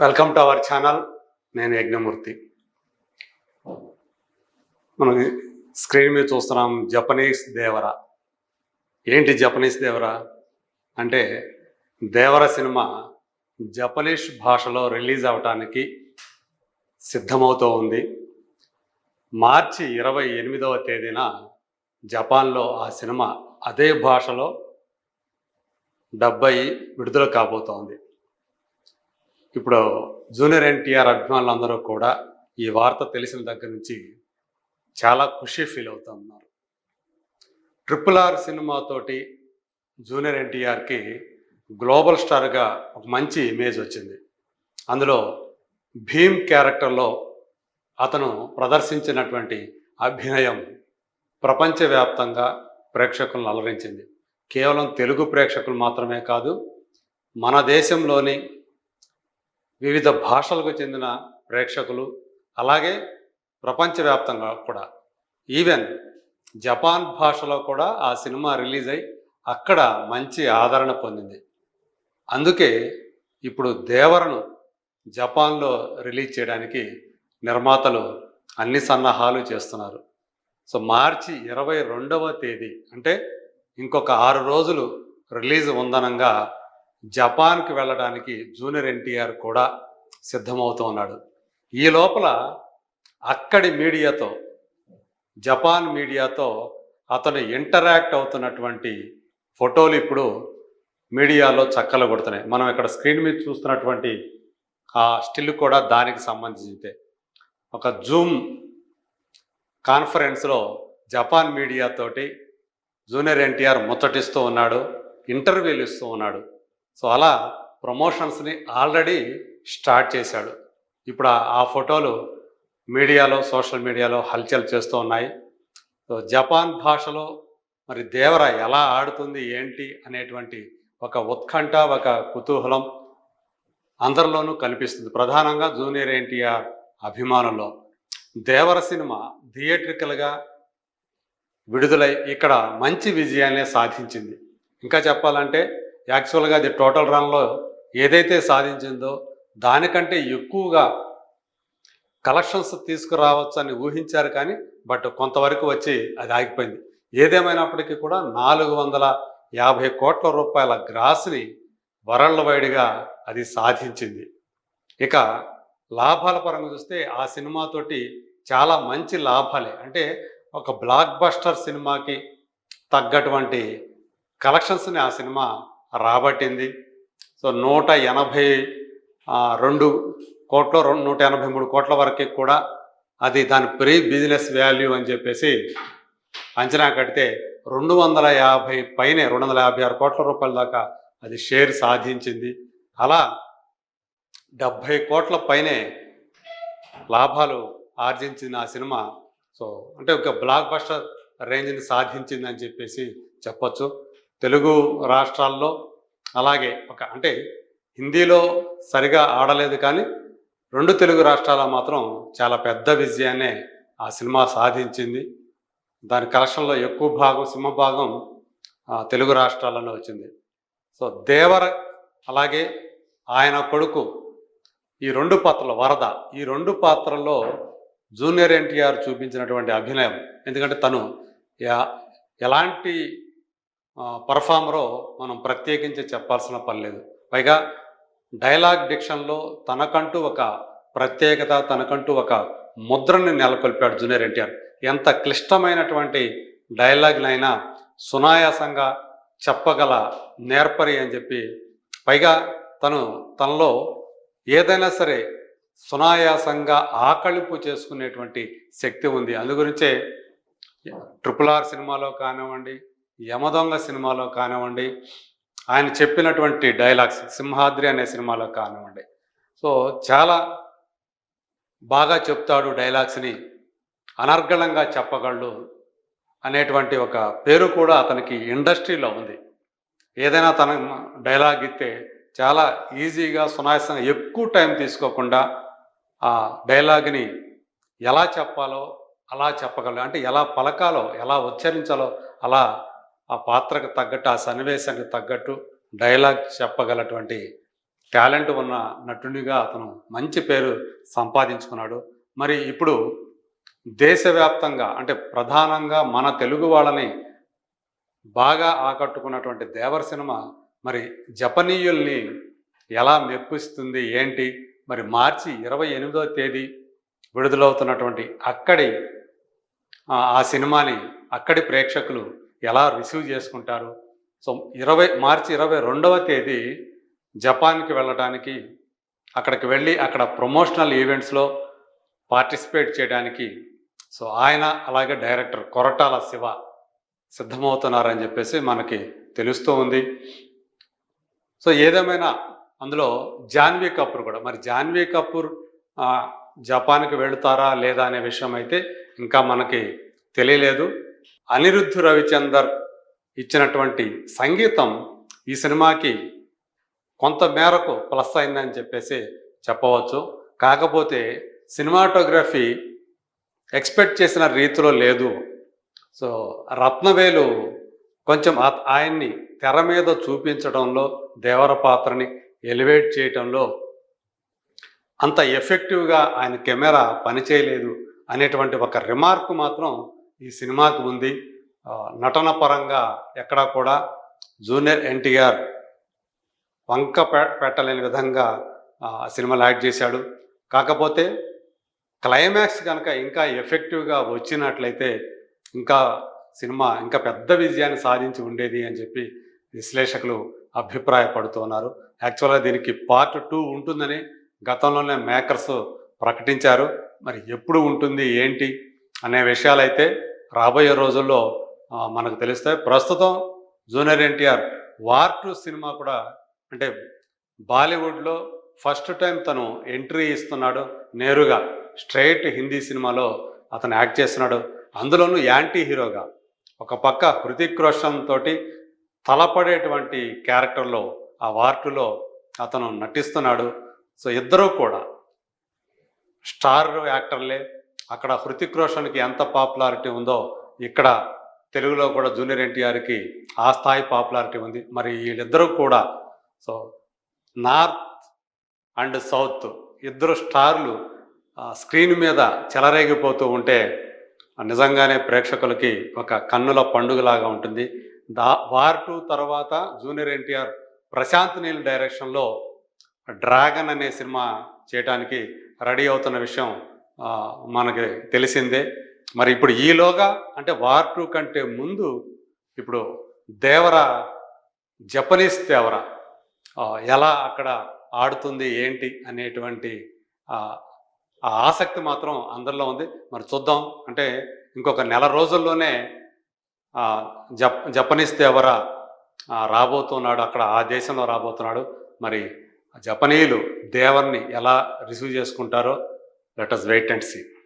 Welcome to our channel నేను యజ్ఞమూర్తి. మనం screen మీద చూస్తున్నాం జపనీస్ దేవర. ఏంటి జపనీస్ దేవర? అంటే దేవర సినిమా జపనీస్ భాషలో రిలీజ్ అవటానికి సిద్ధమవుతూ ఉంది. మార్చి ఇరవై ఎనిమిదవ తేదీన జపాన్లో ఆ సినిమా అదే భాషలో డెబ్బై విడుదల కాబోతోంది. ఇప్పుడు జూనియర్ ఎన్టీఆర్ అభిమానులందరూ కూడా ఈ వార్త తెలిసిన దగ్గర నుంచి చాలా ఖుషి ఫీల్ అవుతూ ఉన్నారు. ట్రిపుల్ ఆర్ సినిమాతోటి జూనియర్ ఎన్టీఆర్కి గ్లోబల్ స్టార్గా ఒక మంచి ఇమేజ్ వచ్చింది. అందులో భీమ్ క్యారెక్టర్లో అతను ప్రదర్శించినటువంటి అభినయం ప్రపంచవ్యాప్తంగా ప్రేక్షకులను అలరించింది. కేవలం తెలుగు ప్రేక్షకులు మాత్రమే కాదు మన దేశంలోని వివిధ భాషలకు చెందిన ప్రేక్షకులు అలాగే ప్రపంచవ్యాప్తంగా కూడా. ఈవెన్ జపాన్ భాషలో కూడా ఆ సినిమా రిలీజ్ అయి అక్కడ మంచి ఆదరణ పొందింది. అందుకే ఇప్పుడు దేవరను జపాన్లో రిలీజ్ చేయడానికి నిర్మాతలు అన్ని సన్నాహాలు చేస్తున్నారు. సో మార్చి ఇరవై రెండవ తేదీ అంటే ఇంకొక ఆరు రోజులు రిలీజ్ ఉందనంగా జపాన్కి వెళ్ళడానికి జూనియర్ ఎన్టీఆర్ కూడా సిద్ధమవుతూ ఉన్నాడు ఈ లోపల అక్కడి మీడియాతో జపాన్ మీడియాతో అతను ఇంటరాక్ట్ అవుతున్నటువంటి ఫోటోలు ఇప్పుడు మీడియాలో చక్కలు కొడుతున్నాయి. మనం ఇక్కడ స్క్రీన్ మీద చూస్తున్నటువంటి ఆ స్టిల్ కూడా దానికి సంబంధించితే ఒక జూమ్ కాన్ఫరెన్స్లో జపాన్ మీడియాతోటి జూనియర్ ఎన్టీఆర్ ముచ్చటిస్తూ ఉన్నాడు ఇంటర్వ్యూలు ఇస్తూ ఉన్నాడు. సో అలా ప్రమోషన్స్ని ఆల్రెడీ స్టార్ట్ చేశాడు. ఇప్పుడు ఆ- ఫోటోలు మీడియాలో సోషల్ మీడియాలో హల్చల్ చేస్తూ ఉన్నాయి. సో జపాన్ భాషలో మరి దేవర ఎలా ఆడుతుంది ఏంటి అనేటువంటి ఒక ఉత్కంఠ ఒక కుతూహలం అందరిలోనూ కనిపిస్తుంది. ప్రధానంగా జూనియర్ ఎన్టీఆర్ అభిమానుల్లో దేవర సినిమా థియేట్రికల్గా విడుదలై ఇక్కడ మంచి విజయాన్ని సాధించింది. ఇంకా చెప్పాలంటే యాక్చువల్గా అది టోటల్ రన్లో ఏదైతే సాధించిందో దానికంటే ఎక్కువగా కలెక్షన్స్ తీసుకురావచ్చు అని ఊహించారు కానీ బట్ కొంతవరకు వచ్చి అది ఆగిపోయింది. ఏదేమైనప్పటికీ కూడా నాలుగు వందల యాభై కోట్ల రూపాయల గ్రాస్ని వరల్డ్ వైడ్గా అది సాధించింది. ఇక లాభాల పరంగా చూస్తే ఆ సినిమాతోటి చాలా మంచి లాభాలే. అంటే ఒక బ్లాక్ బస్టర్ సినిమాకి తగ్గటువంటి కలెక్షన్స్ని ఆ సినిమా రాబట్టింది. సో నూట ఎనభై రెండు కోట్ల రెండు నూట ఎనభై మూడు కోట్ల వరకు కూడా అది దాని ప్రీ బిజినెస్ వాల్యూ అని చెప్పేసి అంచనా కడితే రెండు వందల యాభై పైనే రెండు వందల యాభై ఆరు కోట్ల రూపాయల దాకా అది షేర్ సాధించింది. అలా డెబ్భై కోట్ల పైనే లాభాలు ఆర్జించింది ఆ సినిమా. సో అంటే ఒక బ్లాక్ బస్టర్ రేంజ్ని సాధించిందని చెప్పేసి చెప్పొచ్చు. తెలుగు రాష్ట్రాల్లో అలాగే ఒక అంటే హిందీలో సరిగా ఆడలేదు కానీ రెండు తెలుగు రాష్ట్రాల మాత్రం చాలా పెద్ద విజయాన్నే ఆ సినిమా సాధించింది. దాని కలెక్షన్లో ఎక్కువ భాగం సింహ భాగం ఆ, తెలుగు రాష్ట్రాలలో వచ్చింది. సో దేవర అలాగే ఆయన కొడుకు ఈ రెండు పాత్రలు వరద ఈ రెండు పాత్రల్లో జూనియర్ ఎన్టీఆర్ చూపించినటువంటి అభినయం. ఎందుకంటే తను ఎలాంటి పర్ఫామరో మనం ప్రత్యేకించి చెప్పాల్సిన పని లేదు. పైగా డైలాగ్ డిక్షన్లో తనకంటూ ఒక ప్రత్యేకత తనకంటూ ఒక ముద్రని నెలకొల్పాడు జూనియర్ ఎన్టీఆర్. ఎంత క్లిష్టమైనటువంటి డైలాగ్నైనా సునాయాసంగా చెప్పగల నేర్పరి అని చెప్పి పైగా తను తనలో ఏదైనా సరే సునాయాసంగా ఆకళింపు చేసుకునేటువంటి శక్తి ఉంది. అందుగురించే ట్రిపుల్ ఆర్ సినిమాలో కానివ్వండి యమదొంగ సినిమాలో కానివ్వండి ఆయన చెప్పినటువంటి డైలాగ్స్ సింహాద్రి అనే సినిమాలో కానివ్వండి. సో చాలా బాగా చెప్తాడు డైలాగ్స్ని అనర్గళంగా చెప్పగలడు అనేటువంటి ఒక పేరు కూడా అతనికి ఇండస్ట్రీలో ఉంది. ఏదైనా తన డైలాగ్ ఇస్తే చాలా ఈజీగా సునాయాసంగా ఎక్కువ టైం తీసుకోకుండా ఆ డైలాగ్ని ఎలా చెప్పాలో అలా చెప్పగలరు అంటే ఎలా పలకాలో ఎలా ఉచ్చరించాలో అలా ఆ పాత్రకు తగ్గట్టు ఆ సన్నివేశానికి తగ్గట్టు డైలాగ్ చెప్పగలటువంటి టాలెంట్ ఉన్న నటునిగా అతను మంచి పేరు సంపాదించుకున్నాడు. మరి ఇప్పుడు దేశవ్యాప్తంగా అంటే ప్రధానంగా మన తెలుగు వాళ్ళని బాగా ఆకట్టుకున్నటువంటి దేవర్ సినిమా మరి జపనీయుల్ని ఎలా మెప్పిస్తుంది ఏంటి? మరి మార్చి ఇరవై ఎనిమిదవ తేదీ విడుదలవుతున్నటువంటి అక్కడి ఆ సినిమాని అక్కడి ప్రేక్షకులు ఎలా రిసీవ్ చేసుకుంటారు? సో ఇరవై మార్చి ఇరవై రెండవ తేదీ జపాన్కి వెళ్ళడానికి అక్కడికి వెళ్ళి అక్కడ ప్రమోషనల్ ఈవెంట్స్లో పార్టిసిపేట్ చేయడానికి సో ఆయన అలాగే డైరెక్టర్ కొరటాల శివ సిద్ధమవుతున్నారని చెప్పేసి మనకి తెలుస్తూ ఉంది. సో ఏదేమైనా అందులో జాన్వీ కపూర్ కూడా మరి జాన్వీ కపూర్ జపాన్కి వెళుతారా లేదా అనే విషయం అయితే ఇంకా మనకి తెలియలేదు. అనిరుద్ధ రవిచందర్ ఇచ్చినటువంటి సంగీతం ఈ సినిమాకి కొంత మేరకు ప్లస్ అయిందని చెప్పేసి చెప్పవచ్చు. కాకపోతే సినిమాటోగ్రఫీ ఎక్స్పెక్ట్ చేసిన రీతిలో లేదు. సో రత్నవేలు కొంచెం ఆయన్ని తెర మీద చూపించడంలో దేవర పాత్రని ఎలివేట్ చేయటంలో అంత ఎఫెక్టివ్గా ఆయన కెమెరా పనిచేయలేదు అనేటువంటి ఒక రిమార్క్ మాత్రం ఈ సినిమాకి ఉంది నటన పరంగా ఎక్కడా కూడా జూనియర్ ఎన్టీఆర్ వంక పెట్టలేని విధంగా సినిమాలు యాడ్ యాక్ట్ చేశాడు. కాకపోతే క్లైమాక్స్ కనుక ఇంకా ఎఫెక్టివ్గా వచ్చినట్లయితే ఇంకా సినిమా ఇంకా పెద్ద విజయాన్ని సాధించి ఉండేది అని చెప్పి విశ్లేషకులు అభిప్రాయపడుతున్నారు యాక్చువల్గా దీనికి పార్ట్ టూ ఉంటుందని గతంలోనే మేకర్స్ ప్రకటించారు. మరి ఎప్పుడు ఉంటుంది ఏంటి? అనే విషయాలైతే రాబోయే రోజుల్లో మనకు తెలుస్తాయి. ప్రస్తుతం జూనియర్ ఎన్టీఆర్ వార్ టూ సినిమా కూడా అంటే బాలీవుడ్లో ఫస్ట్ టైం తను ఎంట్రీ ఇస్తున్నాడు. నేరుగా స్ట్రైట్ హిందీ సినిమాలో అతను యాక్ట్ చేస్తున్నాడు. అందులోనూ యాంటీ హీరోగా ఒక పక్క హృతిక్ రోషన్ తోటి తలపడేటువంటి క్యారెక్టర్లో ఆ వార్టులో అతను నటిస్తున్నాడు. సో ఇద్దరూ కూడా స్టార్ యాక్టర్లే. అక్కడ హృతిక్ రోషన్కి ఎంత పాపులారిటీ ఉందో ఇక్కడ తెలుగులో కూడా జూనియర్ ఎన్టీఆర్కి ఆ స్థాయి పాపులారిటీ ఉంది. మరి వీళ్ళిద్దరూ కూడా సో నార్త్ అండ్ సౌత్ ఇద్దరు స్టార్లు ఆ, స్క్రీన్ మీద చెలరేగిపోతూ ఉంటే నిజంగానే ప్రేక్షకులకి ఒక కన్నుల పండుగలాగా ఉంటుంది. దా వార్ టూ తర్వాత జూనియర్ ఎన్టీఆర్ ప్రశాంత్ నీల్ డైరెక్షన్లో డ్రాగన్ అనే సినిమా చేయడానికి రెడీ అవుతున్న విషయం మనకి తెలిసిందే. మరి ఇప్పుడు ఈలోగా అంటే వార్ టూ కంటే ముందు ఇప్పుడు దేవర జపనీస్ దేవర ఎలా అక్కడ ఆడుతుంది ఏంటి అనేటువంటి ఆ, ఆసక్తి మాత్రం అందరిలో ఉంది. మరి చూద్దాం. అంటే ఇంకొక నెల రోజుల్లోనే ఆ, జప్ జపనీస్ దేవర రాబోతున్నాడు. అక్కడ ఆ దేశంలో రాబోతున్నాడు. మరి జపనీయులు దేవర్ని ఎలా రిసీవ్ చేసుకుంటారో let us wait and see